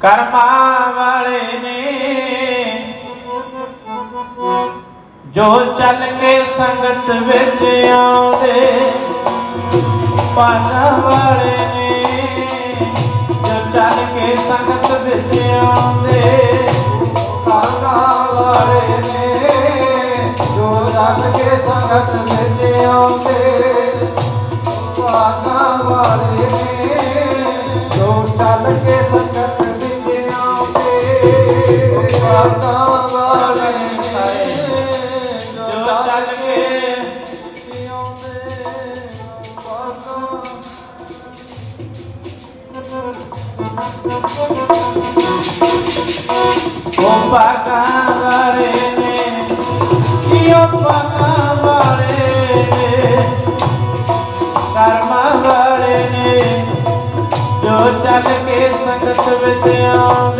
ਕਰਮਾਂ ਵਾਲੇ ਨੇ ਜੋ ਚੱਲ ਕੇ ਸੰਗਤ ਵਿੱਚ ਆਉਂਦੇ ਪਾਣਾ ਵਾਲੇ ਨੇ ਜੋ ਚੱਲ ਕੇ ਸੰਗਤ ਵਿੱਚ ਆਉਂਦੇ ਕਾਂਗਾ ਵਾਲੇ ਨੇ ਜੋ ਚੱਲ ਕੇ ਸੰਗਤ ਵਿੱਚ ਆਉਂਦੇ। ਕਾਂਗਾ ਵਾਲੇ ਨੇ ਜੋ ਚੱਲ ਕੇ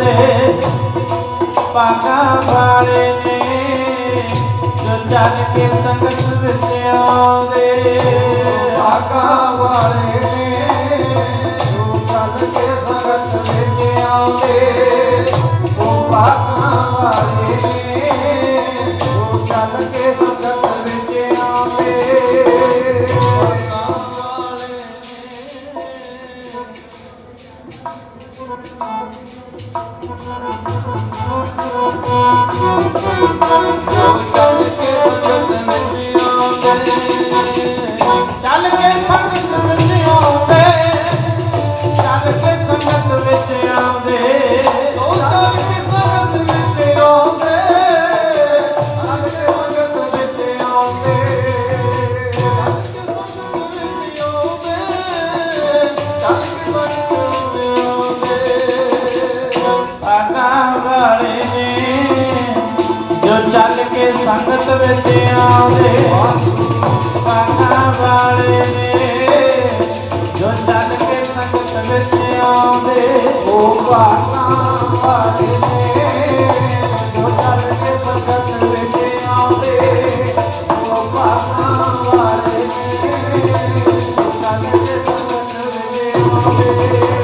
ਆਉਂਦੇ ਪਾਕਾਂ ਵਾਲੇ ਨੇ ਜੋ ਚੱਲ ਕੇ ਸੰਗਤ ਵਿੱਚ ਆਉਂਦੇ। ਆਕਾ ਵਾਲੇ ਨੇ ਜੋ ਚੱਲ ਕੇ ਸੰਗਤ ਵਿੱਚ ਆਉਂਦੇ। ਉਹ ਆਕਾ ਵਾਲੇ ਨੇ ਜੋ ਚੱਲ ਕੇ ਨੇ ਜੋ ਕੇ ਸੰਗਤ ਵਿੱਚ ਆਉਂਦੇ ਪਾਕਾਂ ਵਾਲੇ ਨੇ ਜੋ ਚੱਲ ਕੇ ਸੰਗਤ ਵਿੱਚ ਆਉਂਦੇ। ਉਹ ਬਾਣਾ ਵਾਲੇ ਨੇ ਜੋ ਚੱਲ ਕੇ ਸੰਗਤ ਵਿੱਚ ਆਉਂਦੇ। ਉਹ ਬਾਣਾ ਵਾਲੇ ਨੇ ਜੋ ਚੱਲ ਕੇ ਸੰਗਤ ਵਿੱਚ ਆਉਂਦੇ।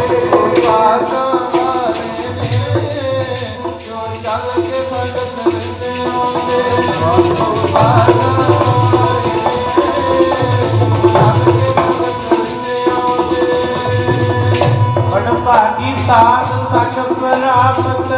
ਭਾਗੀ ਸਾਧ ਸੰਗ ਪ੍ਰਾਪਤ।